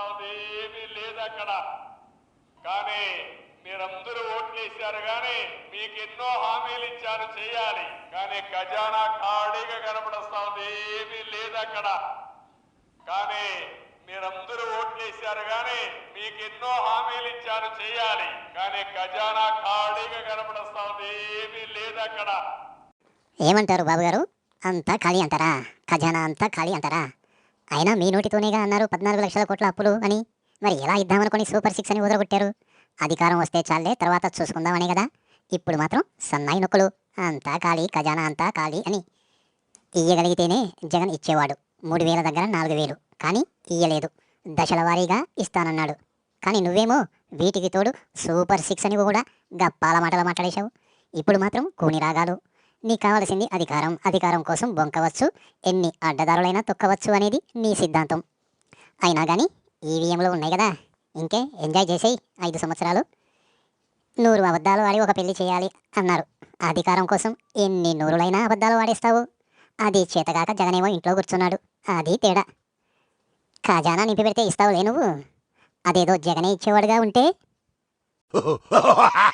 కనపడస్తా ఉంది ఏమీ లేదు అక్కడ కానీ మీరందరూ ఓట్లేశారు కానీ మీకు ఎన్నో హామీలు ఇచ్చారు చేయాలి. కానీ ఖజానా ఖాళీగా కనపడస్తా ఉంది ఏమీ లేదు అక్కడ కానీ మీరందరూ ఓట్లేశారు కానీ మీకు ఎన్నో హామీలు ఇచ్చారు చేయాలి. కానీ ఖజానా ఖాళీగా కనపడస్తా ఉంది ఏమీ లేదు అక్కడ ఏమంటారు బాబు గారు అంతా ఖాళీ అంటారా? ఖజానా అంతా ఖాళీ అంటారా? అయినా మీ నోటితోనేగా అన్నారు పద్నాలుగు లక్షల కోట్ల అప్పులు అని. మరి ఎలా ఇద్దామనుకొని సూపర్ సిక్స్ అని వదలగొట్టారు అధికారం వస్తే చాలే తర్వాత చూసుకుందామనే కదా. ఇప్పుడు మాత్రం సన్నాయి నొక్కులు. అంతా ఖాళీ ఖజానా అంతా ఖాళీ అని ఇయ్యగలిగితేనే జగన్ ఇచ్చేవాడు. మూడు వేల దగ్గర నాలుగు వేలు. కానీ ఇయ్యలేదు. దశల వారీగా ఇస్తానన్నాడు. కానీ నువ్వేమో వీటికి తోడు సూపర్ సిక్స్ అని కూడా గప్పాల మాటలు మాట్లాడేశావు. ఇప్పుడు మాత్రం కూని రాగాలు. నీకు కావలసింది అధికారం. అధికారం కోసం బొంకవచ్చు. ఎన్ని అడ్డదారులైనా తొక్కవచ్చు అనేది నీ సిద్ధాంతం. అయినా కానీ ఈవీఎంలు ఉన్నాయి కదా. ఇంకే ఎంజాయ్ చేసేయి ఐదు సంవత్సరాలు. నూరు అబద్ధాలు వాడి ఒక పెళ్ళి చేయాలి అన్నారు. అధికారం కోసం ఎన్ని నూరులైనా అబద్ధాలు వాడేస్తావు అది చేతగాక జగనేమో ఇంట్లో కూర్చున్నాడు. అది తేడా. ఖజానా నింపి పెడితే ఇస్తావులే నువ్వు. అదేదో జగనే ఇచ్చేవాడుగా ఉంటే.